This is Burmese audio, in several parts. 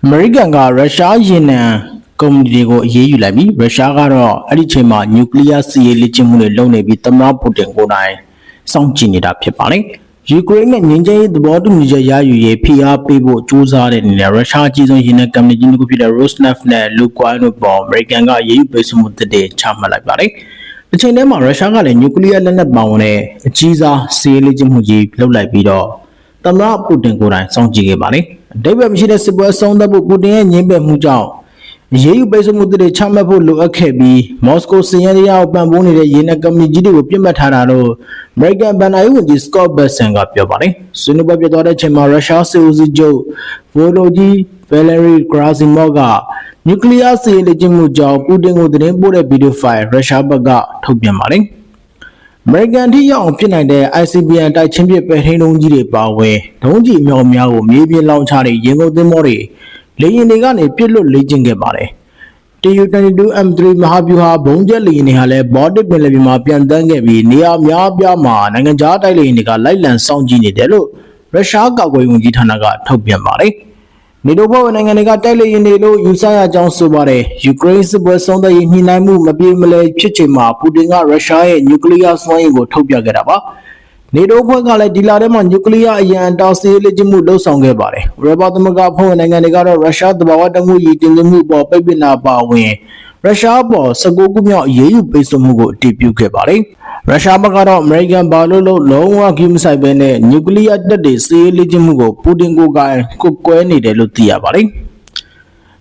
အမေရိကန်ကရုရှားရေနံကုမ္ပဏီတွေကိုအရေးယူလိုက်ပြီးရုရှားကတော့အဲ့ဒီချိန်မှာနျူကလ িয়ার စစ်ရေးလက်ကျင့်မှုတွေလုပ်နေပြီးသမ္မတပူတင်ကိုယ်တိုင်စောင့်ကြည့်နေတာဖြစ်ပါလေယူကရိန်းနဲ့ငင်းကျင်းရေးသဘောတူညီချက်ရယူရေးဖိအားပေးဖို့ကြိုးစားတဲ့အနေနဲ့ရုရှားအကြီးဆုံးရေနံကုမ္ပဏီကြီးတစ်ခုဖြစ်တဲ့ Rosneft နဲ့ Lukoil တို့ပေါ်အမေရိကန်ကအရေးယူပေးမှုတစ်တဲ့ချမှတ်လိုက်ပါတယ်။အချိန်တည်းမှာရုရှားကလည်းနျူကလ িয়ার လက်နက်ပါဝင်တဲ့အကြီးစားစစ်ရေးလက်ကျင့်မှုကြီးလုပ်လိုက်ပြီးတော့သမ္မတပူတင်ကိုယ်တိုင်စောင့်ကြည့်ခဲ့ပါလေ။ အတိတ်ပဲမရှိတဲ့စစ်ပွဲဆုံးသက်ဖို့ပူတင်ရဲ့ညှင်းပယ်မှုကြောင့်အရေးယူပိတ်ဆို့မှုတွေချမှတ်ဖို့လိုအပ်ခဲ့ပြီးမော်စကိုစင်ရရီယာကိုပံ့ပိုးနေတဲ့ရေနံကုမ္ပဏီကြီးတွေကိုပြစ်မှတ်ထားတာလို့အမေရိကန်ဘဏ္ဍာရေးဝန်ကြီးစကော့ဘတ်ဆန်ကပြောပါတယ်။ဆွေးနွေးပွဲပြသွားတဲ့အချိန်မှာရုရှားစစ်ဦးစီးချုပ်ဗိုလိုဂျီဗယ်လရီဂရာစီမော့ကနျူကလ িয়ার စစ်ရေးလက်ကျင့်မှုကြောင့်ပူတင်ကိုသတင်းပို့တဲ့ဗီဒီယိုဖိုင်ရုရှားဘက်ကထုတ်ပြန်ပါတယ်။ အမေရိကန်ထိရောက်အောင်ဖြစ်နိုင်တဲ့ ICBM တိုက်ချင်းပစ်ပဲထိန်းဒုံးကြီးတွေပါဝင်ဒုံးကြီးအမြောက်အများကိုမြေပြင်လောင်ချတဲ့ရင်ကုန်သင်္ဘောတွေလေယာဉ်တွေကနေပစ်လွတ်လေ့ကျင့်ခဲ့ပါတယ်။ TU-22M3 မဟာဗျူဟာဘုံကျက်လေယာဉ်တွေဟာလည်းဘော်တစ်ပင်လယ်ပြင်မှာပြန်တန်းခဲ့ပြီးနေရာအများအပြားမှာနိုင်ငံခြားတိုက်လေယာဉ်တွေကလိုက်လံစောင့်ကြည့်နေတယ်လို့ရုရှားကာကွယ်ရေးဝန်ကြီးဌာနကထုတ်ပြန်ပါတယ်။ နေတိုးဘဝနိုင်ငံတွေကတိုက်လေရင်တွေလို့ယူဆရကြောင်းဆိုပါတယ်ယူကရိန်းစစ်ပွဲဆုံးသက်ရေးညှိနှိုင်းမှုမပြေမလည်ဖြစ်ချိန်မှာပူတင်ကရုရှားရဲ့နျူကလ িয়ার စွမ်းရည်ကိုထုတ်ပြခဲ့တာပါနေတိုးဖွဲ့ကလည်းဒီလာထဲမှာနျူကလ িয়ার အရန်တောင်စီးလက်ကျမှုလှုပ်ဆောင်ခဲ့ပါတယ်ရဘသမဂအဖွဲ့ဝင်နိုင်ငံတွေကတော့ရုရှားတဘာဝတမှုရည်တင်သွင်းမှုပေါ်ပိတ်ပင်တာပါဝင် ရုရှားပေါ်19ခုမြောက်အရေးယူပိတ်ဆို့မှုကိုအတည်ပြုခဲ့ပါတယ်ရုရှားဘက်ကတော့အမေရိကန်ဘာလို့လို့လုံးဝကြီးမဆိုင်ပဲနဲ့နျူကလ িয়ার တပ်တွေစီးရေးလက်ကျမှုကိုပူတင်ကိုယ်တိုင်ကုတ်ကွဲနေတယ်လို့သိရပါတယ်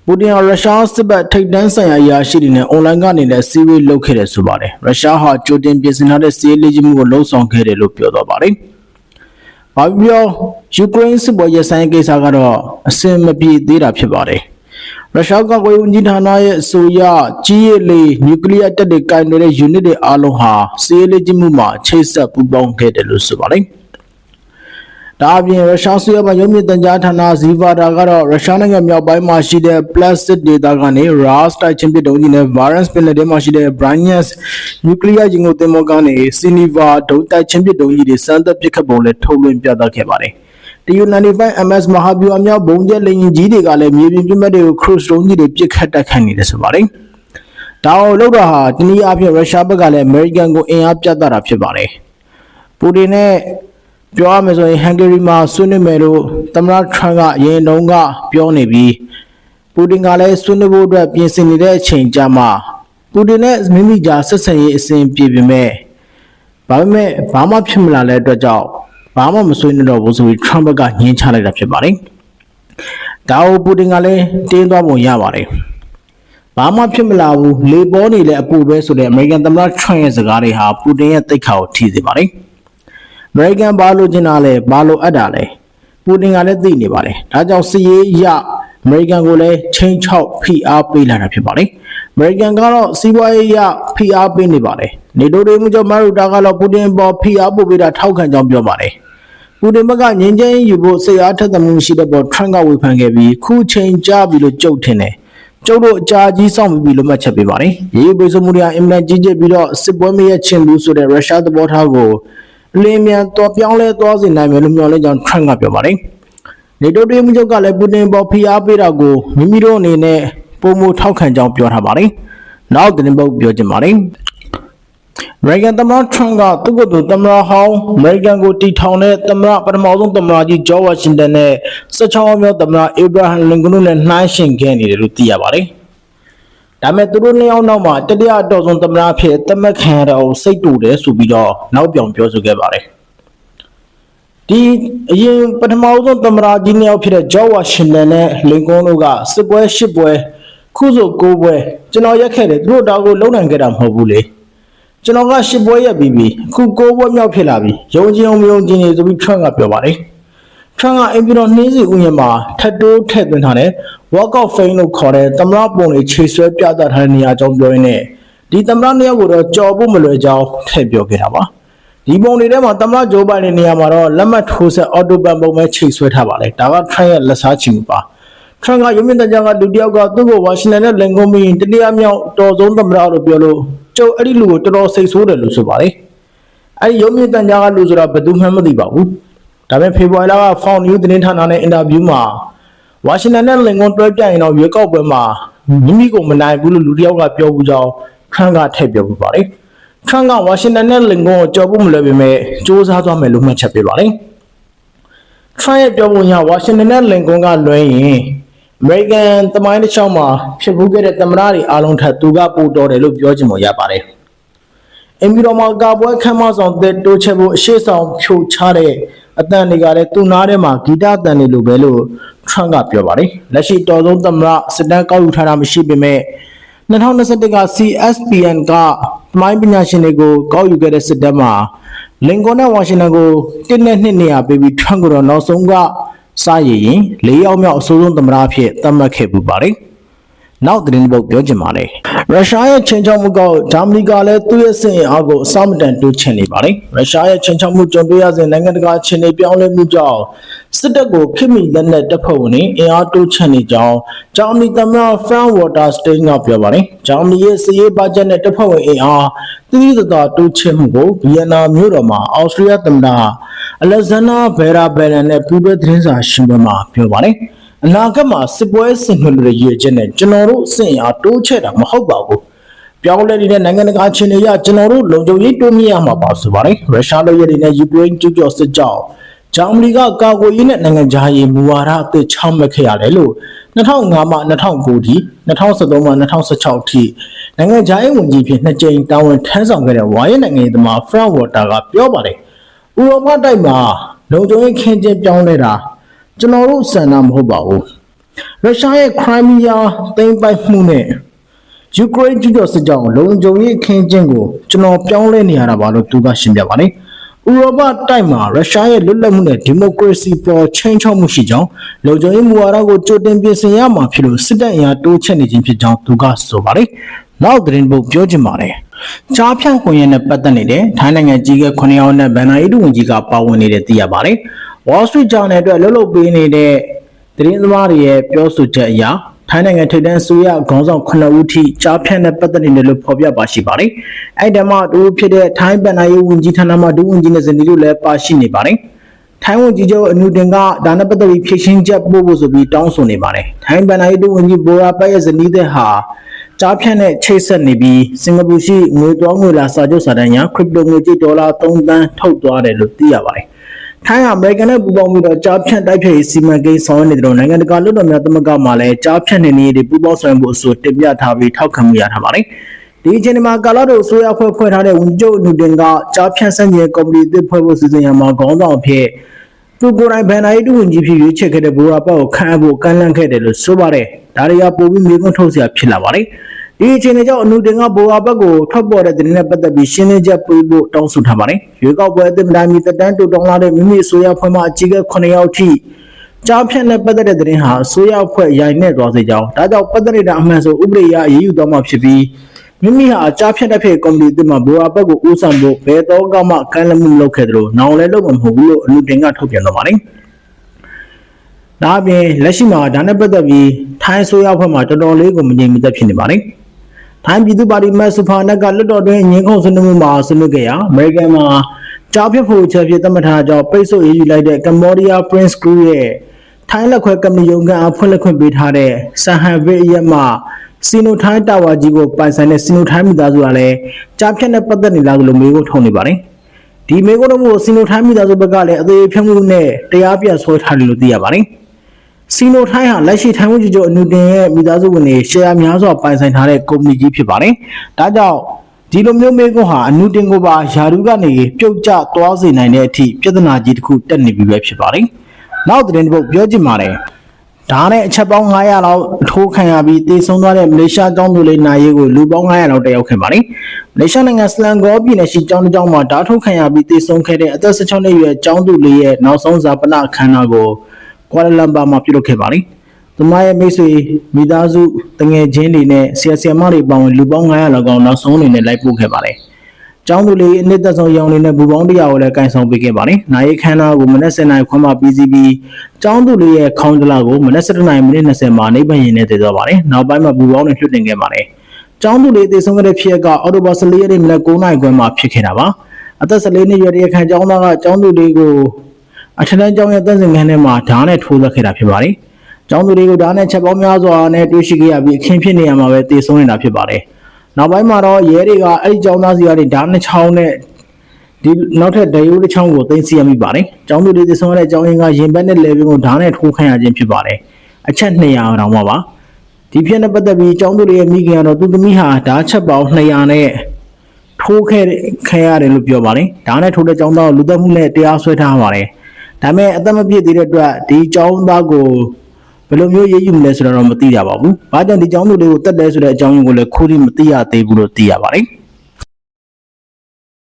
ပူတင်ဟာရုရှားစစ်ဘက်ထိပ်တန်းဆိုင်ရာအရာရှိတွေနဲ့အွန်လိုင်းကနေလည်းစီးဝေးလုပ်ခဲ့တယ်ဆိုပါတယ်ရုရှားဟာကြိုတင်ပြင်ဆင်ထားတဲ့စီးရေးလက်ကျမှုကိုလှုံ့ဆော်ခဲ့တယ်လို့ပြောသွားပါတယ်ဘာပြောယူကရိန်းစစ်ပွဲရဆိုင်ကိစ္စကတော့အစင်မပြေသေးတာဖြစ်ပါတယ် ရုရှားကကွယ်ဝန်ကြီးဌာနရဲ့အဆိုအရကြီးရည်လေနျူကလ িয়ার တပ်တွေကင်နေတဲ့ unit တွေအားလုံးဟာစီးရေးလက်ကျမှုမှာချိတ်ဆက်ပူးပေါင်းခဲ့တယ်လို့ဆိုပါတယ်ဒါအပြင်ရုရှားဆွေးရပါရုံးမြင့်တန်ကြားဌာနဇီဗာတာကတော့ရုရှားနိုင်ငံမြောက်ပိုင်းမှာရှိတဲ့ plastic data ကနေ RAS တိုက်ချင်းပစ်ဒုံးကြီးနဲ့ Varans ပင်လယ်ထဲမှာရှိတဲ့ Bryansk နျူကလ িয়ার ရင်ကုန်သင်္ဘောကနေ Siniva ဒုံးတိုက်ချင်းပစ်ဒုံးကြီးတွေစမ်းသပ်ပစ်ခတ်ပုံနဲ့ထုတ်လွှင့်ပြသခဲ့ပါတယ်။ TU-95MS မဟာဗျူဟာမြောက်ဘုံကျက်လေယာဉ်ကြီးတွေကလည်းမြေပြင်ပြစ်မှတ်တွေကို cruise ဒုံးကြီးတွေပစ်ခတ်တိုက်ခိုက်နေတယ်ဆိုပါတယ်။ဒါအောင်လို့တော့ဟာတနည်းအားဖြင့်ရုရှားဘက်ကလည်းအမေရိကန်ကိုအင်အားပြသတာဖြစ်ပါတယ်။ပူတင်နဲ့ပြောရမယ်ဆိုရင်ဟန်ဂေရီမှာဆွေးနွေးမယ်လို့သမ္မတထရန့်ကအရင်တုန်းကပြောနေပြီးပူတင်ကလည်းဆွေးနွေးဖို့အတွက်ပြင်ဆင်နေတဲ့အချိန်ကြာမှပူတင်နဲ့မိမိကြားဆက်ဆံရေးအစဉ်ပြေပေမဲ့ဘာပေမဲ့ဘာမှဖြစ်မလာတဲ့အတွက်ကြောင့် ဘာမှမဆွေးနွေးတော့ဘူးဆိုပြီးထရန့်ဘက်ကညှင်းချလိုက်တာဖြစ်ပါတယ်။ဒါကိုပူတင်ကလည်းတင်းသွားပုံရပါတယ်။ဘာမှဖြစ်မလာဘူးလေပေါ်နေလဲအပူပဲဆိုတဲ့အမေရိကန်သမ္မတထရန့်ရဲ့စကားတွေဟာပူတင်ရဲ့တိတ်ခါကိုထိစေပါတယ်။အမေရိကန်ဘာလို့ကျင်တာလဲဘာလို့အပ်တာလဲပူတင်ကလည်းသိနေပါတယ်။ဒါကြောင့်စစ်ရေးရအမေရိကန်ကိုလည်းချင်းချောက်ဖိအားပေးလာတာဖြစ်ပါတယ်။အမေရိကန်ကတော့စီးပွားရေးရ ဖိအားပေးနေပါတယ်။နေတိုးတွေမှုကြောင့်မရူတာကတော့ပူတင်ပေါ်ဖိအားပို့ပေးတာထောက်ခံကြောင်းပြောပါတယ်။ပူတင်ဘက်ကငင်းချင်းယူဖို့စိတ်အားထက်သမှုရှိတဲ့ပေါ်ထရန့်ကဝေဖန်ခဲ့ပြီးခုချိန်ကြပြီလို့ကြုတ်ထင်တယ်။ကျုပ်တို့အကြာကြီးစောင့်ပြီးပြီလို့မှတ်ချက်ပေးပါတယ်။ရေးပေးဆိုမှုတွေဟာအင်မတန်ကြီးကျယ်ပြီးတော့စစ်ပွဲမရချင်းဘူးဆိုတဲ့ရုရှားသဘောထားကိုအလင်းမြန်တော်ပြောင်းလဲသွားစေနိုင်မယ်လို့မျှော်လင့်ကြောင်းထရန့်ကပြောပါတယ်။နေတိုးတွေမှုချုပ်ကလည်းပူတင်ပေါ်ဖိအားပေးတာကိုမိမိတို့အနေနဲ့ပုံမထောက်ခံကြောင်းပြောထားပါတယ်။ နောက်တင်ပုတ်ပြောချင်ပါတယ်။ American သမ္မတထရန့်ကသူ့ကိုယ်သူသမ္မတဟောင်း American ကိုတီထောင်တဲ့သမ္မတပထမဆုံးသမ္မတကြီးဂျော်ဝါရှင်တန်နဲ့16မြောက်သမ္မတအေဗရာဟမ်လင်ကွန်းတို့နဲ့နှိုင်းယှဉ်ခဲ့နေတယ်လို့သိရပါတယ်။ဒါပေမဲ့သူတို့နှစ်ယောက်နောက်မှာတတိယအတော်ဆုံးသမ္မတဖြစ်သတ်မှတ်ခံရတော့စိတ်တူတယ်ဆိုပြီးတော့နောက်ပြောင်ပြောဆိုခဲ့ပါတယ်။ဒီအရင်ပထမဆုံးသမ္မတကြီးနှစ်ယောက်ဖြစ်တဲ့ဂျော်ဝါရှင်တန်နဲ့လင်ကွန်းတို့ကစစ်ပွဲရှစ်ပွဲ ခုဆိုကိုးပွဲကျွန်တော်ရက်ခဲ့တယ်သူတို့တောက်ကိုလုံနိုင်ခဲ့တာမဟုတ်ဘူးလေ။ကျွန်တော်ကရှစ်ပွဲရက်ပြီးပြီအခုကိုးပွဲမြောက်ဖြစ်လာပြီယုံကြည်အောင်မယုံကြည်နေဆိုပြီးထရန့်ကပြောပါတယ်ထရန့်ကအင်ပြည်တော်နှင်းစီဥယျာဉ်မှာထပ်တိုးထည့်သွင်းထားတဲ့ walkout fame လို့ခေါ်တဲ့သမရပုံတွေခြေဆွဲပြသထားတဲ့နေရာအကြောင်းပြောရင်းနဲ့ဒီသမရနှစ်ယောက်ကိုတော့ကြော်ဖို့မလွယ်ကြောင်းထည့်ပြောခဲ့တာပါဒီပုံတွေထဲမှာသမရဂျိုးဘိုင်တဲ့နေရာမှာတော့လက်မှတ်ထိုးဆက်အော်တိုပန်ပုံပဲခြေဆွဲထားပါလေဒါကထရန့်ရဲ့လက်စားချီမှုပါ ထရန့်ကရုံးမြင့်တကြကလူတယောက်ကသူ့ကိုဝါရှင်တန်နဲ့လင်ကွန်မီတတိယမြောက်တော်ဆုံးသမ္မတလို့ပြောလို့ကျုပ်အဲ့ဒီလူကိုတော်တော်စိတ်ဆိုးတယ်လို့ဆိုပါတယ်အဲ့ဒီရုံးမြင့်တန်ကြကလူဆိုတာဘယ်သူမှမသိပါဘူးဒါပေမဲ့ဖေဖော်ဝါရီလက Found News သတင်းဌာနနဲ့အင်တာဗျူးမှာဝါရှင်တန်နဲ့လင်ကွန်တွဲပြရင်တော့ရွေးကောက်ပွဲမှာမိမိကိုမနိုင်ဘူးလို့လူတစ်ယောက်ကပြောဘူးကြောင်းထရန့်ကထည့်ပြောပြပါတယ်။ထရန့်ကဝါရှင်တန်နဲ့လင်ကွန်ကိုကြော်ဖို့မလွယ်ပေမဲ့စ조사သွားမယ်လို့မှတ်ချက်ပေးပါတယ်။ Trump ရဲ့ပြောပုံရဝါရှင်တန်နဲ့လင်ကွန်ကလွှဲရင် အမေရိကန်သမိုင်းတစ်လျှောက်မှာဖြစ်ပူးခဲ့တဲ့သမ္မတတွေအားလုံးထက်သူကပိုတော်တယ်လို့ပြောချင်မှရပါတယ်။အင်မီတော်မှာကာပွဲခမ်းမဆောင်တဲ့တိုးချက်ဖို့အရှိဆောင်ဖြိုချတဲ့အတန်တွေကလည်းသူ့နားထဲမှာဂီတအတန်တွေလိုပဲလို့ Trump ကပြောပါတယ်။လက်ရှိတော်ဆုံးသမ္မတစစ်တမ်းကောက်ယူထားတာမရှိပေမဲ့2021က CSPN ကသမိုင်းပညာရှင်တွေကိုကောက်ယူခဲ့တဲ့စစ်တမ်းမှာလင်ကွန်နဲ့ဝါရှင်တန်ကိုတစ်နဲ့နှစ်နေရာပေးပြီး Trump ကိုတော့နောက်ဆုံးက စရည်ရင်၄ယောက်မြောက်အဆိုးဆုံးသမ္မတအဖြစ်သတ်မှတ်ခဲ့ပူပါတယ်။ နောက်သတင်းပုတ်ပြောချင်ပါတယ်။ရုရှားရဲ့ချင်းချောက်မှုကဂျာမနီကလည်းသူ့ရဲ့စင်အားကိုအစမတန်တိုးချင်နေပါတယ်။ရုရှားရဲ့ချင်းချောက်မှုကြုံတွေ့ရစဉ်နိုင်ငံတကာချင်းတွေပြောင်းလဲမှုကြောင့်စစ်တပ်ကိုခိမိလက်နက်တပ်ဖွဲ့ဝင်တွေအင်အားတိုးချင်နေကြောင်းဂျာမနီသမ္မတဖရန်ဝါတာစတိန်ကပြောပါတယ်။ဂျာမနီရဲ့စီးရေးဘတ်ဂျက်နဲ့တပ်ဖွဲ့ဝင်အင်အားသီးသီးသာတိုးချင်မှုကိုဗီယက်နာမြို့တော်မှာအော်စတြေးလျသမ္မတအလက်ဇန်နာဘယ်ရာဘယ်လန်နဲ့ပူးတွဲသတင်းစာရှင်းပွဲမှာပြောပါတယ်။ အနာဂတ်မှာစစ်ပွဲဆင်နွှဲလို့ရည်ရွယ်ချက်နဲ့ကျွန်တော်တို့အဆင့်အားတိုးချဲ့တာမဟုတ်ပါဘူး။ပြောင်းလဲနေတဲ့နိုင်ငံတကာအခြေအနေအရကျွန်တော်တို့လုံခြုံရေးတိုးမြင့်ရမှာပါဆိုပါတယ်။ရုရှားလိုရည်တွေနဲ့ယူကရိန်းကျူးကျော်စစ်ကြောင့်ဂျာမနီကကာကွယ်ရေးနဲ့နိုင်ငံခြားရေးမူဝါဒအသစ်ချမှတ်ခဲ့ရတယ်လို့2005မှ2009ထိ2013မှ2016ထိနိုင်ငံခြားရေးဝန်ကြီးဖြစ်နှစ်ကြိမ်တာဝန်ထမ်းဆောင်ခဲ့တဲ့ဝါရနိုင်ငံရေးသမားဖရန့်ဝါတာကပြောပါတယ်။ဥရောပတိုက်မှာလုံခြုံရေးခင်းကျင်းပြောင်းလဲတာ ကျွန်တော်တို့စံနာမဟုတ်ပါဘူးရုရှားရဲ့ခရိုင်းမီးယားသိမ်းပိုက်မှုနဲ့ယူကရိန်းကျူးကျော်စစ်ကြောင့်လုံခြုံရေးအခင်းကျင်းကိုကျွန်တော်ပြောင်းလဲနေရတာပါလို့သူကရှင်းပြပါတယ်ဥရောပတိုက်မှာရုရှားရဲ့လွတ်လပ်မှုနဲ့ဒီမိုကရေစီပေါ်ချင်းချောက်မှုရှိကြောင်းလုံခြုံရေးမူဝါဒကိုကြိုတင်ပြင်ဆင်ရမှာဖြစ်လို့စစ်တပ်အင်အားတိုးချဲ့နေခြင်းဖြစ်ကြောင်းသူကဆိုပါတယ်။နောက်သတင်းပုတ်ပြောချင်ပါတယ်။ကြားဖြန့်ခွင့်ရနဲ့ပတ်သက်နေတဲ့ထိုင်းနိုင်ငံကြီးက9ယောက်နဲ့ဗန်နာအီဒူဝင်ကြီးကပါဝင်နေတဲ့သိရပါတယ်။ Wall Street Journal အတွက်လှုပ်လှုပ်ပေးနေတဲ့သတင်းသမားတွေရဲ့ပြောဆိုချက်အရထိုင်းနိုင်ငံထိပ်တန်းဆိုရခေါင်းဆောင်9ဦးထိကြားဖြတ်နဲ့ပတ်သက်နေတယ်လို့ဖော်ပြပါရှိပါတယ်။အဲ့ဒီမှာတူဖြစ်တဲ့ထိုင်းဗန်နာရေးဝန်ကြီးဌာနမှဒုဝန်ကြီးနဲ့ဇနီးတို့လည်းပါရှိနေပါတယ်။ထိုင်းဝန်ကြီးချုပ်အနုတင်ကဒါနဲ့ပတ်သက်ပြီးဖြည့်ရှင်းချက်ပို့ဖို့ဆိုပြီးတောင်းဆိုနေပါတယ်။ထိုင်းဗန်နာရေးဒုဝန်ကြီးဘိုရာပတ်ရဲ့ဇနီးတဲ့ဟာကြားဖြတ်နဲ့ချိတ်ဆက်နေပြီးစင်ကာပူရှိငွေသွားငွေလာစာချုပ်စာတမ်းရခရစ်ပတိုငွေကြေးဒေါ်လာ3သန်းထုတ်သွားတယ်လို့သိရပါတယ်။ ထိုင်းကအမေရိကန်နဲ့ပူးပေါင်းပြီးတော့ကြားဖြန့်တိုက်ဖြတ်ရေးစီမံကိန်းဆောင်ရွက်နေတယ်လို့နိုင်ငံတကာလွှတ်တော်များသမဂ္ဂမှလည်းကြားဖြန့်နေနေတွေပူးပေါင်းဆောင်ရွက်ဖို့အဆိုတင်ပြထားပြီးထောက်ခံမှုရထားပါတယ်။ဒီအချိန်မှာကာလာတို့အစိုးရဖွဲ့ဖွဲ့ထားတဲ့ဝန်ကြီးချုပ်နူတင်ကကြားဖြန့်စံကျင်ကော်မတီအသစ်ဖွဲ့ဖို့စီစဉ်ရမှာခေါင်းဆောင်အဖြစ်သူကိုယ်တိုင်ဗန်နာရေးတူဝန်ကြီးဖြစ်ရွေးချယ်ခဲ့တဲ့ဘူရာပတ်ကိုခန့်အပ်ဖို့ကမ်းလှမ်းခဲ့တယ်လို့ဆိုပါတယ်။ဒါတွေကပိုပြီးမေးခွန်းထုတ်စရာဖြစ်လာပါတယ်။ ဒီအခြေအနေကြောင့်အနုတင်ကဘောဟာဘက်ကိုထွက်ပေါ်တဲ့သတင်းနဲ့ပတ်သက်ပြီးရှင်းလင်းချက်ပေးဖို့တောင်းဆိုထားပါတယ်။ရွေးကောက်ပွဲအသစ်မတိုင်းမီတက်တန်းတူတောင်းလာတဲ့မိမိအစိုးရဖွဲ့မှအကြီးအကဲ9ယောက်ထိကြားဖြတ်နဲ့ပတ်သက်တဲ့သတင်းဟာအစိုးရဖွဲ့ရိုင်နဲ့သွားစေကြောင်းဒါကြောင့်ပတ်သက်တဲ့အမှန်ဆိုဥပဒေအရအရေးယူသွားမှာဖြစ်ပြီးမိမိဟာကြားဖြတ်တဲ့ဖေကော်မတီအသစ်မှာဘောဟာဘက်ကိုဦးဆောင်ဖို့ဘယ်တော့မှကမ်းလှမ်းမှုလုပ်ခဲ့တယ်လို့နောင်လည်းလုပ်မှာမဟုတ်ဘူးလို့အနုတင်ကထုတ်ပြန်သွားပါတယ်။ဒါအပြင်လက်ရှိမှာဒါနဲ့ပတ်သက်ပြီးထိုင်းအစိုးရဖွဲ့မှာတော်တော်လေးကိုမငြိမ်မသက်ဖြစ်နေပါတယ်။ ထိုင်းပြည်သူ့ပါတီမတ်ဆူဖာနက်ကလွတ်တော်တွင်ငင်းခုန်ဆွေးနွေးမှုမှာဆွေးနွေးခဲ့ရာအမေရိကန်မှာကြားဖြစ်ဖို့ချက်ဖြစ်သတ်မှတ်ထားကြောင်းပိတ်ဆို့ရေးယူလိုက်တဲ့ကမ္ဘောဒီးယား Prince Group ရဲ့ထိုင်းလက်ခွဲကမ္ပဏီရုံးကအားဖွင့်လှစ်ခွင့်ပေးထားတဲ့ဆန်ဟန်ဗစ်ရက်မှစီနိုထိုင်းတာဝါကြီးကိုပိုင်ဆိုင်တဲ့စီနိုထိုင်းမိသားစုကလည်းကြားဖြတ်နဲ့ပတ်သက်နေလားလို့မေးခွန်းထုတ်နေပါတယ်။ဒီမေးခွန်းတော့စီနိုထိုင်းမိသားစုဘက်ကလည်းအသေးဖြတ်မှုနဲ့တရားပြဆွဲထားတယ်လို့သိရပါတယ်။ စီနိုထိုင်းဟာလက်ရှိထိုင်းဝန်ကြီးချုပ်အနုတင်ရဲ့မိသားစုဝင်တွေရှယ်ယာများစွာပိုင်ဆိုင်ထားတဲ့ကုမ္ပဏီကြီးဖြစ်ပါတယ်။ဒါကြောင့်ဒီလိုမျိုးမေကွန်းဟာအနုတင်ကိုပါယာရုကနေပြုတ်ကျသွားစေနိုင်တဲ့အထိပြဿနာကြီးတစ်ခုတက်နေပြီပဲဖြစ်ပါတယ်။နောက်သတင်းတစ်ပုဒ်ပြောချင်ပါတယ်။ဒါနဲ့အချက်ပေါင်း900လောက်အထိုးခံရပြီးတည်ဆုံသွားတဲ့မလေးရှားကျောင်းသူလေးနိုင်ရေးကိုလူပေါင်း900လောက်တက်ရောက်ခဲ့ပါတယ်။မလေးရှားနိုင်ငံစလန်ဂေါပြည်နယ်ရှိကျောင်းတစ်ကျောင်းမှာဓာတ်ထုတ်ခံရပြီးတည်ဆုံခဲ့တဲ့အသက်16နှစ်အရွယ်ကျောင်းသူလေးရဲ့နောက်ဆုံးဇာပနအခမ်းအနားကို ကွာလာလမ်ပါမှာပြုလုပ်ခဲ့ပါတယ်။သူမရဲ့မိတ်ဆွေမိသားစုတငယ်ချင်းတွေနဲ့ဆရာဆရာမတွေပေါင်းလူပေါင်း900လောက်ကောင်နောက်ဆုံးအနေနဲ့လိုက်ပို့ခဲ့ပါတယ်။ကျောင်းသူလေးအနှစ်သက်ဆုံးရောင်လေးနဲ့ဘူပေါင်းတရားကိုလည်းကန်ဆောင်ပေးခဲ့ပါတယ်။နိုင်ခမ်းနာကိုမနက်7:00နာရီခွမ်းမှပြီးစီးပြီးကျောင်းသူလေးရဲ့ခေါင်းတလာကိုမနက်7:00နာရီမိနစ်20မှာနေပရင်နဲ့တည်သွားပါတယ်။နောက်ပိုင်းမှာဘူပေါင်းနဲ့လွှတ်တင်ခဲ့ပါတယ်။ကျောင်းသူလေးတည်ဆုံးခဲ့တဲ့ဖြစ်ရကအော်တိုဘာ14ရက်နေ့မနက်9:00နာရီခွဲမှာဖြစ်ခဲ့တာပါ။အသက်14နှစ်ရွယ်တဲ့ခန့်ကျောင်းသားကကျောင်းသူလေးကို အထက်တန်းကျောင်းရဲ့တပ်စင်ခန်းထဲမှာဓာတ်နဲ့ထိုးသက်ခဲ့တာဖြစ်ပါတယ်။ကျောင်းသူတွေကိုဒါနဲ့ချက်ပေါင်းများစွာနဲ့တွေ့ရှိခဲ့ရပြီးအခင်းဖြစ်နေရမှာပဲတည်ဆုံးနေတာဖြစ်ပါတယ်နောက်ပိုင်းမှာတော့ရဲတွေကအဲ့ဒီကျောင်းသားစီကနေဓာတ်နှစ်ချောင်းနဲ့ဒီနောက်ထပ်ဒရိုးတစ်ချောင်းကိုတင်စီရမိပါတယ်ကျောင်းသူတွေတည်ဆုံးရတဲ့ကျောင်းရင်းကရင်ဘတ်နဲ့လေဘင်းကိုဓာတ်နဲ့ထိုးခံရခြင်းဖြစ်ပါတယ်အချက်200တောင်မှပါဒီဖြစ်နဲ့ပတ်သက်ပြီးကျောင်းသူတွေရဲ့မိခင်ကတော့သူသမီးဟာဓာတ်ချက်ပေါင်း200နဲ့ထိုးခဲ့ခဲရတယ်လို့ပြောပါတယ်။ဒါနဲ့ထိုးတဲ့ចောင်းသားကိုလူသက်မှုနဲ့တရားစွဲထားပါတယ်။ ဒါပေမဲ့အသက်မပြည့်သေးတဲ့အတွက်ဒီចောင်းသားကိုဘယ်လိုမျိုးရေးယူမလဲဆိုတော့မသိရပါဘူး။ဘာကြောင့်ဒီចောင်းသူတွေကိုတက်တယ်ဆိုတဲ့အကြောင်းရင်းကိုလည်းခိုးပြီးမသိရသေးဘူးလို့သိရပါတယ်။